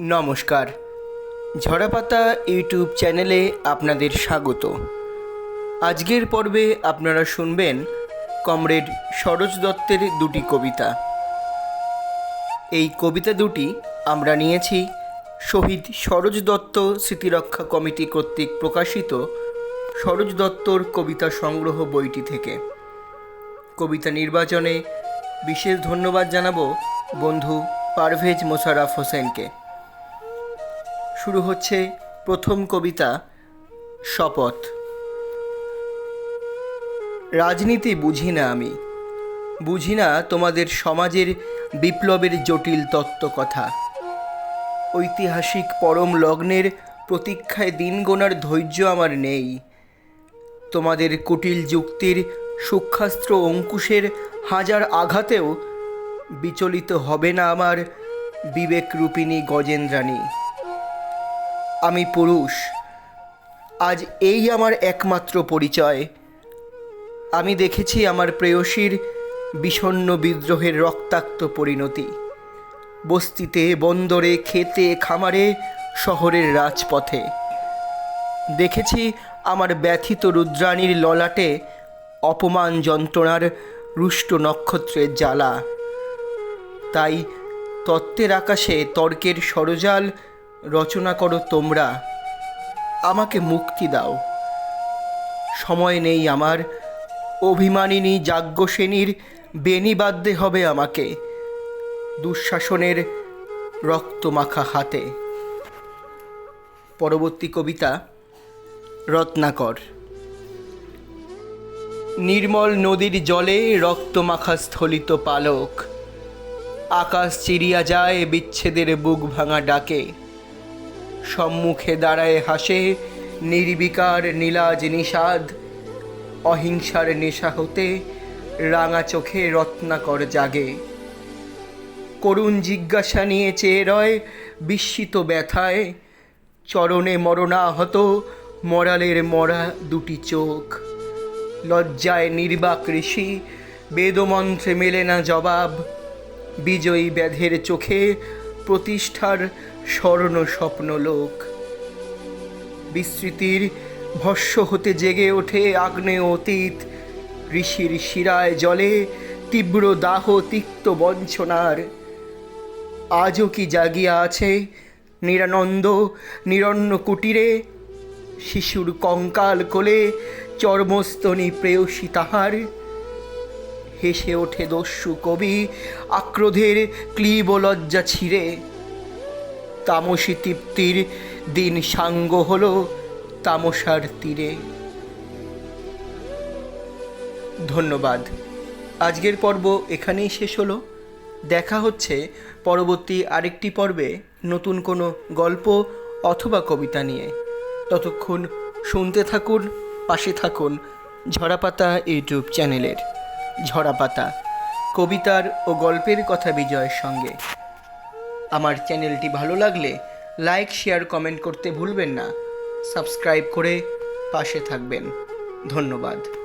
নমস্কার। ঝরাপাতা ইউটিউব চ্যানেলে আপনাদের স্বাগত। আজকের পর্বে আপনারা শুনবেন কমরেড সরোজ দত্তের দুটি কবিতা। এই কবিতা দুটি আমরা নিয়েছি শহীদ সরোজ দত্ত স্মৃতিরক্ষা কমিটি কর্তৃক প্রকাশিত সরোজ দত্তর কবিতা সংগ্রহ বইটি থেকে। কবিতা নির্বাচনে বিশেষ ধন্যবাদ জানাব বন্ধু পারভেজ মোশাররফ হোসেনকে। শুরু হচ্ছে প্রথম কবিতা, শপথ। রাজনীতি বুঝি না আমি। বুঝি না তোমাদের সমাজের বিপ্লবের জটিল তত্ত্ব কথা ঐতিহাসিক পরম লগ্নের প্রতীক্ষায় দিন গোনার ধৈর্য আমার নেই। তোমাদের কুটিল যুক্তির সূক্ষাস্ত্র অঙ্কুশের হাজার আঘাতেও বিচলিত হবে না আমার বিবেকরূপিণী গজেন্দ্রাণী। আমি পুরুষ। আজ এই আমার একমাত্র পরিচয়। আমি দেখেছি আমার প্রেয়সীর বিষণ্ণ বিদ্রোহের রক্তাক্ত পরিণতি। বস্তিতে, বন্দরে খেতে খামারে, শহরের রাজপথে। দেখেছি আমার ব্যথিত রুদ্রাণীর ললাটে অপমান যন্ত্রণার রুষ্ট নক্ষত্রের জ্বালা। তাই তত্ত্বের আকাশে তর্কের সরজাল রচনা করো তোমরা। আমাকে মুক্তি দাও। সময় নেই আমার। অভিমানিনী যাজ্ঞসেনীর বেনি বাঁধতে হবে আমাকে। দুঃশাসনের রক্তমাখা হাতে। পরবর্তী কবিতা রত্নাকর। নির্মল নদীর জলে রক্তমাখা স্থলিত পালক। আকাশ চিরিয়া যায় বিচ্ছেদের বুক ভাঙা ডাকে। সম্মুখে দাঁড়ায় হাসে, নির্বিকার নীলাজ নিষাদ। অহিংসার নেশা হতে রাঙা চোখে রত্নাকর জাগে। করুণ জিজ্ঞাসা নিয়ে চেয়ে রয় বিস্মিত ব্যথায়, চরণে মরণাহত মরালের মরা দুটি চোখ। লজ্জায় নির্বাক ঋষি, বেদমন্ত্রে মেলে না জবাব। বিজয়ী ব্যাধের চোখে প্রতিষ্ঠার স্বর্ণ স্বপ্ন লোক। বিস্মৃতির ভস্য হতে জেগে ওঠে আগ্নেয় অতীত। ঋষির শিরায় জলে তীব্র দাহ তিক্ত বঞ্চনার। আজও কি জাগিয়া আছে নিরানন্দ নিরন্ন কুটিরে? শিশুর কঙ্কাল কোলে চর্মস্তনী প্রেয়সী তাহার। হেসে ওঠে দস্যু কবি আক্রোধের ক্লীব লজ্জা ছিঁড়ে। তামসী তৃপ্তির দিন সাঙ্গ হল তামসার তীরে। ধন্যবাদ। আজকের পর্ব এখানেই শেষ হলো। দেখা হচ্ছে পরবর্তী আরেকটি পর্বে নতুন কোনো গল্প অথবা কবিতা নিয়ে। ততক্ষণ শুনতে থাকুন, পাশে থাকুন ঝরাপাতা ইউটিউব চ্যানেলের ঝরাপাতা, কবিতার ও গল্পের কথা বিজয়ের সঙ্গে। আমার চ্যানেলটি ভালো লাগলে লাইক, শেয়ার, কমেন্ট করতে ভুলবেন না। সাবস্ক্রাইব করে পাশে থাকবেন। ধন্যবাদ।